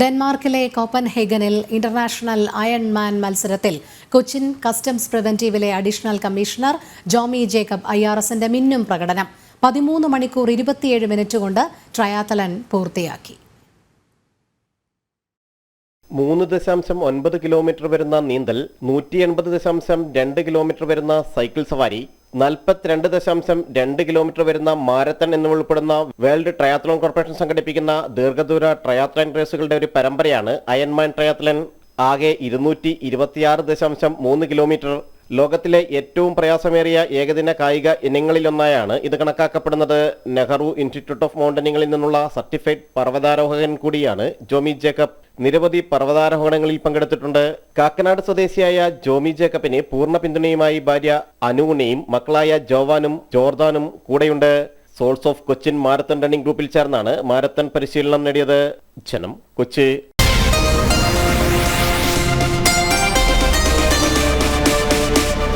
ഡെൻമാർക്കിലെ കോപ്പൻഹേഗനിൽ international Iron Man മത്സരത്തിൽ Cochin customs പ്രിവെന്റീവിലെ additional commissioner Jomy Jacob I R എസിന്റെ മിന്നും പ്രകടനം. പതിമൂന്ന് മണിക്കൂർ ഇരുപത്തിയേഴ് മിനിറ്റ് കൊണ്ട് ട്രയാത്തലൻ പൂർത്തിയാക്കി. മൂന്ന് ദശാംശം ഒൻപത് കിലോമീറ്റർ വരുന്ന നീന്തൽ നൂറ്റി എൺപത് ദശാംശം രണ്ട് കിലോമീറ്റർ വരുന്ന സൈക്കിൾ സവാരി നാൽപ്പത്തിരണ്ട് ദശാംശം രണ്ട് കിലോമീറ്റർ വരുന്ന മാരത്തൺ എന്നിവ ഉൾപ്പെടുന്ന വേൾഡ് ട്രയാത്ലോൺ കോർപ്പറേഷൻ സംഘടിപ്പിക്കുന്ന ദീർഘദൂര ട്രയാത്ലൻ റേസുകളുടെ ഒരു പരമ്പരയാണ് അയൺമാൻ ട്രയാത്ലൻ. ആകെ ഇരുന്നൂറ്റി ഇരുപത്തിയാറ് ദശാംശം മൂന്ന് കിലോമീറ്റർ. ലോകത്തിലെ ഏറ്റവും പ്രയാസമേറിയ ഏകദിന കായിക ഇനങ്ങളിലൊന്നായാണ് ഇത് കണക്കാക്കപ്പെടുന്നത്. നെഹ്റു ഇൻസ്റ്റിറ്റ്യൂട്ട് ഓഫ് മൗണ്ടനിങ്ങളിൽ നിന്നുള്ള സർട്ടിഫൈഡ് പർവതാരോഹകൻ കൂടിയാണ് ജോമി ജേക്കബ്. നിരവധി പർവതാരോഹണങ്ങളിൽ പങ്കെടുത്തിട്ടുണ്ട്. കാക്കനാട് സ്വദേശിയായ ജോമി ജേക്കബിന് പൂർണ പിന്തുണയുമായി ഭാര്യ അനുവിനെയും മക്കളായ ജോവാനും ജോർദാനും കൂടെയുണ്ട്. Soles of Cochin marathon running ഗ്രൂപ്പിൽ ചേർന്നാണ് മാരത്തൺ പരിശീലനം നേടിയത്. ജനം കൊച്ചി.